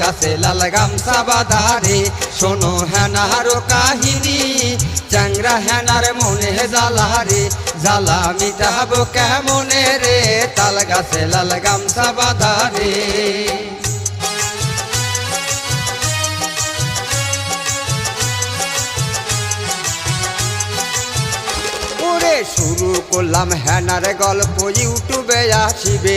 গাছে লাল গামছা বাধারে। শোনো হেনারো কাহিনী, চ্যাংরা হেনার মনে জ্বালারে। জ্বালা মিটাবো কেমনে রে? তাল গাছে লাল গামছা বাধারে। শুরু করলাম হ্যানার গল্প, ইউটিউবে আসিবে।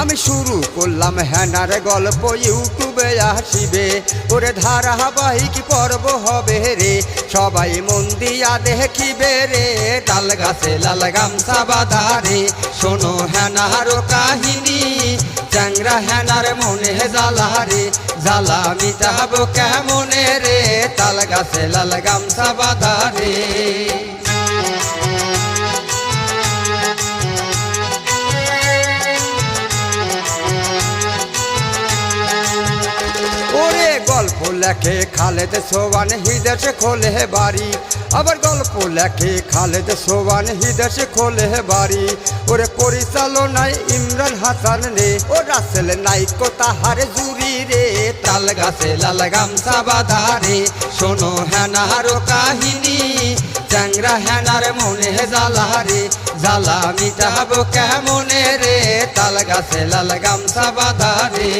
আমি শুরু করলাম হ্যানার গল্প, ইউটিউবে আসিবে। ওরে ধারাবাহিক পর্ব হবে রে, সবাই মন দিয়া দেখিবে রে। ডাল গাছে লাল গামছা বাধারে শোনো হ্যানারও কাহিনী। চ্যাংরা হ্যানার মনে জ্বালারে জ্বালা মিটাবো কেমনে রে? তাল গাছে লাল গামছা বাধারে ওরে লেখে খালেদ সোবান হিদেশে খোলে বাড়ি। আবার গল্প লেখে খালেদ সোবান হিদেশে খোলে বাড়ি। ওরে পরিচালনায় ইমরান হাসান রে ও রাসেল নাইকো তাহার জুরি রে। তাল গাছে লাল গামছা বাধারে শোনো হেনারো কাহিনী। চ্যাংরা হেনার মনে জ্বালারে জ্বালা মিটাবো কেমনে রে? তাল গাছে লাল গামছা বাধারে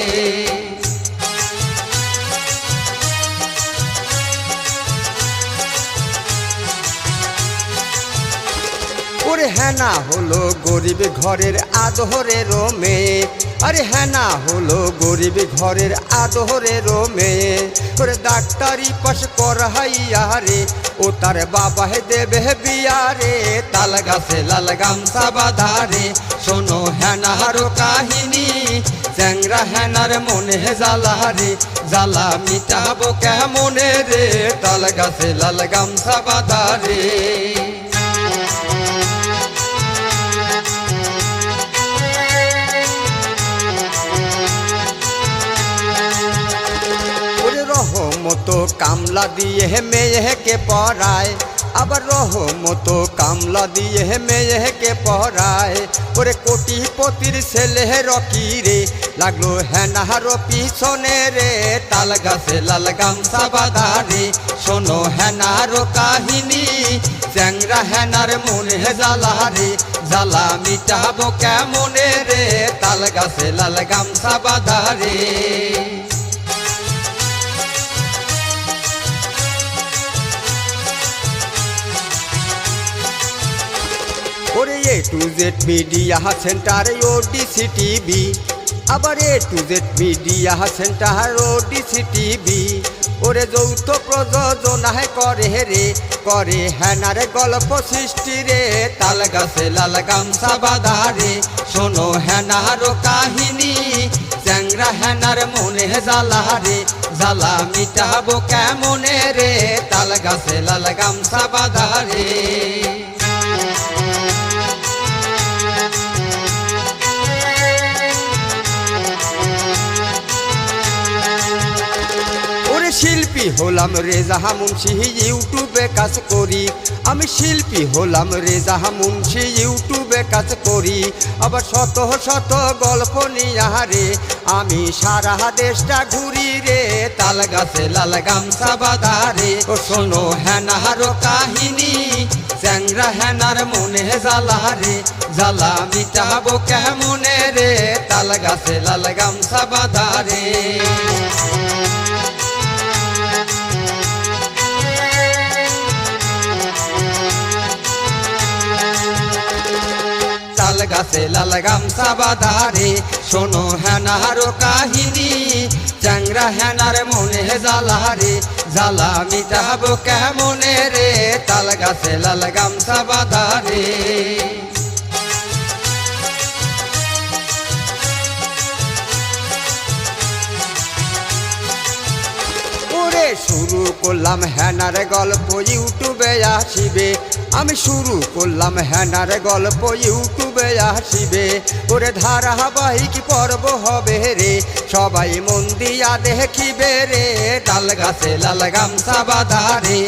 ওরে হ্যানা হলো গরিব ঘরের আদহরের মেয়ে আরে হ্যানা হলো গরিব ঘরের আদহরের মেয়ে ওরে ডাক্তারি পাশ করাইয়া রে, ও তার বাবা হে দেবে বিয়ারে তাল গাছে লাল গামছা বাধারে শোনো হ্যানারও কাহিনী। চ্যাংরা হ্যানার মনে জ্বালারে জ্বালা মিটাবো কেমনে রে? তাল গাছে লাল গামছা বাধারে কামলা দিয়ে মেয়েকে পড়ায়। আবার রহমত কামলা দিয়ে মেয়েকে পড়ায়। ওরে কোটিপতির ছেলে রকি রে, লাগল হেনার পিছনে রে। তাল গাছে লাল গামছা বাধারে শোনো হেনার কাহিনী। চ্যাংরা হেনার মনে জ্বালারে জ্বালা মিটাবো কেমনে রে? তাল গাছে লাল গামছা বাধারে ওরে A to Z media centre ODC TV আবার A to Z media centre ODC TV ওরে যৌথ প্রযোজনায় করে রে, করে হ্যানার গল্প সৃষ্টি রে। তাল গাছে লাল গামছা বাধারে শোনো হ্যানারও কাহিনী। চ্যাংরা হ্যানার মনে জ্বালারে জ্বালা মিটাবো কেমনে রে? তাল গাছে লাল গামছা বাধারে ওরে শিল্পী হলাম রেজা মুন্সি ইউটিউবে কাজ করি। আমি শিল্পী হলাম রেজা মুন্সি ইউটিউবে কাজ করি। আবার শত শত গল্প নিয়ারে আমি সারা দেশটা ঘুরি রে। তাল গাছে লাল গামছা বাধারে ও শোনো হেনারো কাহিনী, চ্যাংরা হেনার মনে জ্বালারে জ্বালা মিটাবো কেমনে রে? তাল গাছে লাল গামছা বাধারে গাছে লাল গামছা বাধারে। শোনো হেনারো কাহিনী, চ্যাংরা হেনার মনে জালারে জালা মিটাবো কেমনে রে? তাল গাছে লাল গামছা বাধারে। শুরু করলাম হ্যানার গল্প, ইউটিউবে আসিবে। আমি শুরু করলাম হ্যানার গল্প, ইউটিউবে আসিবে। ওরে ধারাবাহিক পর্ব হবে রে, সবাই মন দিয়া দেখিবে রে, ডাল গাছে লাল গামছা বাধারে